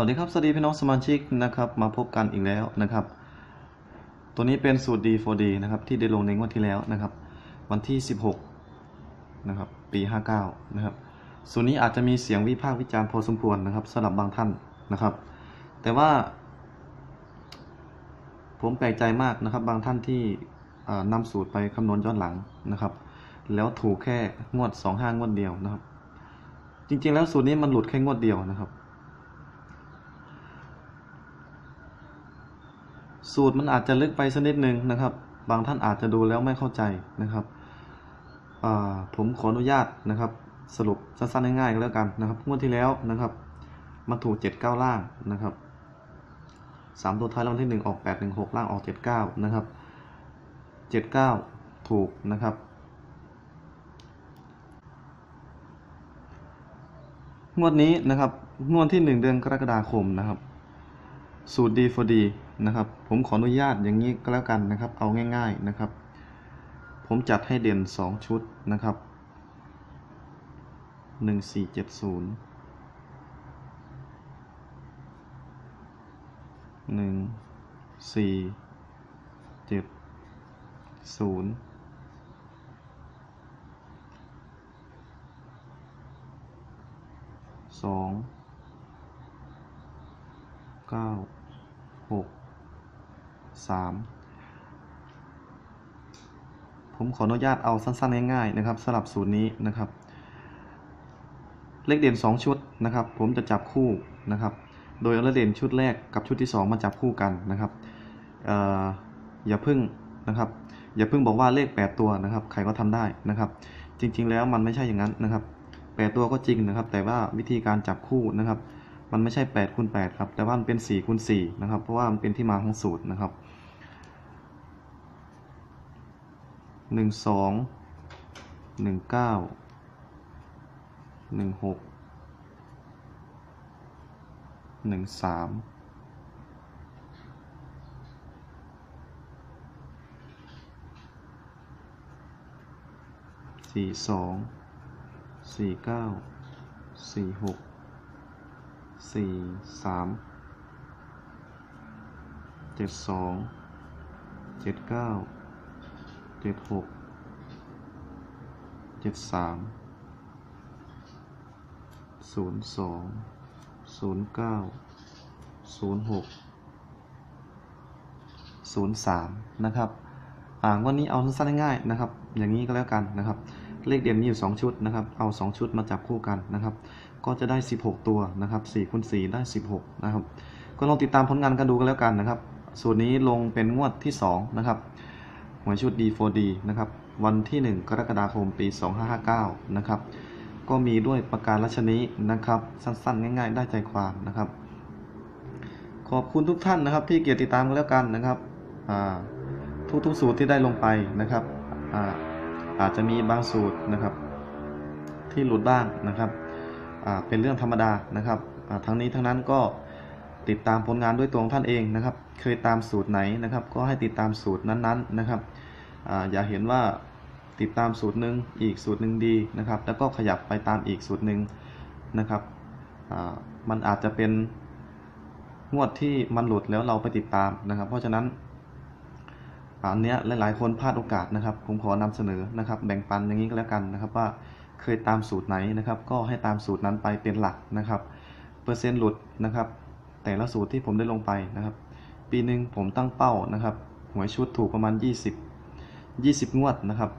วัสดีครับสวัสดีพี่น้องสมาชิกนะครับมาพบกันอีกแล้วนะครับ ตัวนี้เป็นสูตร D4D นะครับที่ได้ลงในงวดที่แล้วนะครับ วันที่ 16นะครับปี59นะครับสูตรนี้อาจจะมีเสียงวิพากษ์วิจารณ์พอสมควรนะครับสำหรับบางท่านนะครับ แต่ว่า ผมแปลกใจมากนะครับ บางท่านที่อ่านำสูตรไปคำนวณย้อนหลังนะครับ แล้วถูกแค่งวด 2 5 งวดเดียวนะครับ จริงๆ แล้วสูตรนี้มันหลุดแค่งวดเดียวนะครับ สูตรมันอาจจะลึกไปสักนิดนึงนะครับ บางท่านอาจจะดูแล้วไม่เข้าใจนะครับผมขออนุญาตนะครับ สรุปสั้นๆง่ายๆก็แล้วกันนะครับงวดที่แล้วนะครับมันถูก79ล่างนะครับสามตัวท้ายรางวัลที่หนึ่งออก816ล่างออก79นะครับ79ถูกนะครับงวดนี้นะครับงวดที่1เดือนกรกฎาคมนะครับ สูตร D4D นะครับ ผมขออนุญาตอย่างนี้ก็แล้วกันนะครับ เอาง่ายๆนะครับ ผมจัดให้เด่น 2 ชุดนะครับ 1470 1 4 7 0สองเก้า หกสามผมขออนุญาตเอาสั้นๆง่ายๆนะครับสำหรับสูตรนี้นะครับ เลขเด่น 2 ชุดนะครับ ผมจะจับคู่นะครับ โดยเอาเลขเด่นชุดแรกกับชุดที่ 2 มาจับคู่กันนะครับออย่าเพึ่งนะครับอย่าเพึ่งบอกว่าเลข 8 ตัวนะครับ ใครก็ทำได้นะครับ จริงๆแล้วมันไม่ใช่อย่างนั้นนะครับ 8 ตัวก็จริงนะครับ แต่ว่าวิธีการจับคู่นะครับ มันไม่ใช่8คูณ8ครับแต่ว่ามันเป็น4คูณ4นะครับ เพราะว่ามันเป็นที่มาของสูตรนะครับ 1 2 1 9 1 6 1 3 4 2สี่เก้า สี่หกสี่สามเจ็ดสองเจ็ดเก้าเจ็ดหกเจ็ดสามศูนย์สองศูนย์เก้าศูนย์หกศูนย์สามนะครับ อ่างวันนี้เอาสั้นๆง่ายๆนะครับ อย่างนี้ก็แล้วกันนะครับ เลขเด่นมีอยู่2ชุดนะครับ เอา 2 ชุดมาจับคู่กันนะครับ ก็จะได้ 16 ตัวนะครับ4คูณ4ได้ 16 นะครับ ก็ลองติดตามผลงานกันดูกันแล้วกันนะครับ สูตรนี้ลงเป็นงวดที่ 2 นะครับ หวยชุด D4D นะครับ วันที่ 1 กรกฎาคม ปี 2559 นะครับ ก็มีด้วยประการลัชนี้นะครับ สั้นๆ ง่าย ๆ ได้ใจความนะครับ ขอบคุณทุกท่านนะครับ ที่เกียรติดตามกันแล้วกันนะครับ ทุกๆ สูตรที่ได้ลงไปนะครับ อาอาจจะมีบางสูตรนะครับ ที่หลุดบ้างนะครับเป็นเรื่องธรรมดานะครับทั้งนี้ทั้งนั้นก็ติดตามผลงานด้วยตัวของท่านเองนะครับ เคยตามสูตรไหนนะครับ ก็ให้ติดตามสูตรนั้นๆนะครับออย่าเห็นว่าติดตามสูตรหนึ่งอีกสูตรหนึ่งดีนะครับ แล้วก็ขยับไปตามอีกสูตรหนึ่งนะครับมันอาจจะเป็นงวดที่มันหลุดแล้วเราไปติดตามนะครับ เพราะฉะนั้น อันเนี้ยหลายๆ คนพลาดโอกาสนะครับ ผมขอนำเสนอนะครับ แบ่งปันอย่างนี้ก็แล้วกันนะครับ ว่าเคยตามสูตรไหนนะครับ ก็ให้ตามสูตรนั้นไปเป็นหลักนะครับ เปอร์เซ็นต์หลุดนะครับ แต่ละสูตรที่ผมได้ลงไปนะครับ ปีหนึ่งผมตั้งเป้านะครับหวยชุดถูกประมาณ 20 20 งวดนะครับ